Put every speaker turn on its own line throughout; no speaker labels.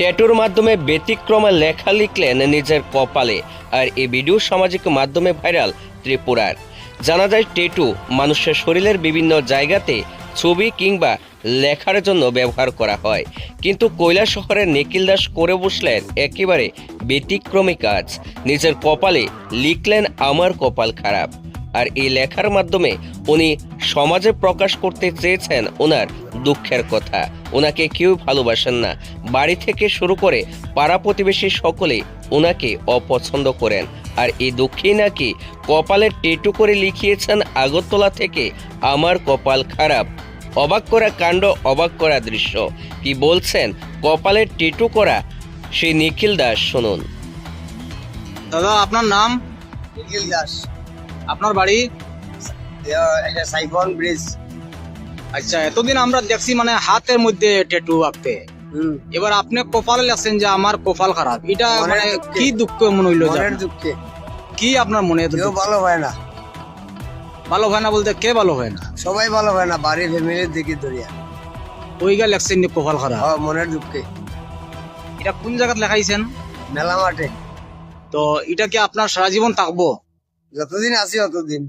ট্যাটুর মাধ্যমে ব্যতিক্রমে লেখা লিখলেন নিজের কপালে আর এই ভিডিও সামাজিক মাধ্যমে ভাইরাল ত্রিপুরার। জানা যায়, ট্যাটু মানুষের শরীরের বিভিন্ন জায়গাতে ছবি কিংবা লেখার জন্য ব্যবহার করা হয়। কিন্তু কৈলা শহরের নিখিল দাস করে বসলেন একেবারে ব্যতিক্রমী কাজ। নিজের কপালে লিখলেন, আমার কপাল খারাপ। আর এই লেখার মাধ্যমে উনি সমাজে প্রকাশ করতে চেয়েছেন ওনার দুঃখের কথা। ওনাকে কেউ ভালোবাসেন না। বাড়ি থেকে শুরু করে পাড়া প্রতিবেশী সকলে ওনাকে অপছন্দ করেন। আর এই দুঃখেই নাকি কপালের টেটু করে লিখিয়েছেন আগরতলা থেকে আমার কপাল খারাপ। অবাক করা কাণ্ড অবাক করা দৃশ্য। কি বলছেন? কপালের টেটু করা সেই নিখিল দাস শুনুন।
দাদা আপনার নাম?
নিখিল দাস।
আপনার বাড়ি?
Siphon bridge.
আচ্ছা এতদিন আমরা দেখছি মানে হাতের মধ্যে ট্যাটু আঁকতে। এবার আপনি কপালে লাগছেন যে আমার কপাল খারাপ। এটা মানে কি দুঃখ মনে হইল?
দুঃখে।
কি আপনার মনে
ভালো হয় না।
ভালো হয় না বলতে কে ভালো হয় না?
সবাই ভালো হয় না বাড়ি ফ্যামিলির দিকে দরিয়া।
ওই গা লেখছেন যে কপাল খারাপ।
হ্যাঁ মনের দুঃখে।
এটা কোন জায়গাত লেখাইছেন?
মেলা মাঠে।
তো এটা কি আপনার সারা জীবন থাকব?
যতদিন আছি ততদিন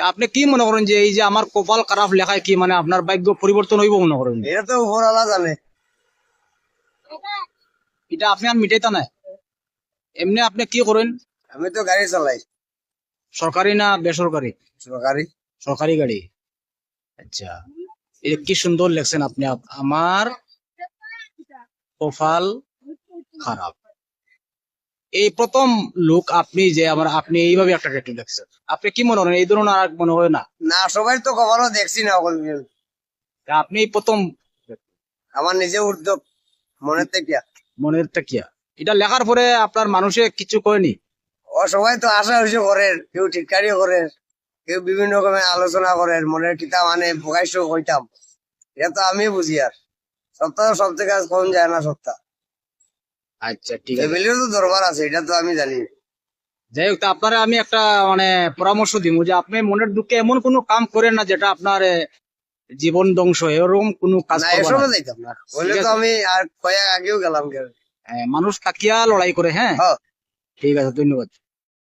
আপনি কি মনে করেন যে এই যে আমার কপাল খারাপ লেখায় কি মানে আপনার ভাগ্য পরিবর্তন হইব মনে করেন?
এটা তো উপরওয়ালা জানে।
এটা আপনি আর মিটাইতা না এমনি আপনি কি করেন?
আমি তো গাড়ি চালাই।
সরকারি না বেসরকারি?
সরকারি।
সরকারি গাড়ি। আচ্ছা। এই কি সুন্দর লেখছেন আপনি। আপ- আমার কপাল খারাপ। এই প্রথম লোক আপনি যে আমার আপনি এইভাবে একটা ট্যাটু লেখছেন আপনি কি মনে করেন এই ধরনের আর মনে হয় না?
না সবাই তো কখনো দেখছি না
আপনি প্রথম
আমার নিজে উদ্যোগ মনের থেকে।
মনের তাকিয়া এটা লেখার পরে আপনার মানুষে কিছু কয়নি?
ও সবাই তো আশা হইছে করে কেউ ঠিকারি করে কেউ বিভিন্ন রকমের আলোচনা করে মনের কিতাব মানে প্রকাশ্য হইতাম এটা তো আমি বুঝি আর। সপ্তাহ সব থেকে কম যায় না সপ্তাহ।
আচ্ছা ঠিক আছে।
ফ্যামিলিরও তো দরবার আছে এটা তো আমি জানি।
যাই হোক আপনারা আমি একটা মানে পরামর্শ দিব যে আপনি মনের দুঃখে এমন কোনো কাম করেন না যেটা আপনার জীবন ধ্বংস এরকম কোনো কাজ
না
না।
বলে তো আমি আর কয়েক আগেও গেলাম
মানুষ তাকিয়া লড়াই করে হ্যাঁ?
হ্যাঁ।
ঠিক আছে ধন্যবাদ।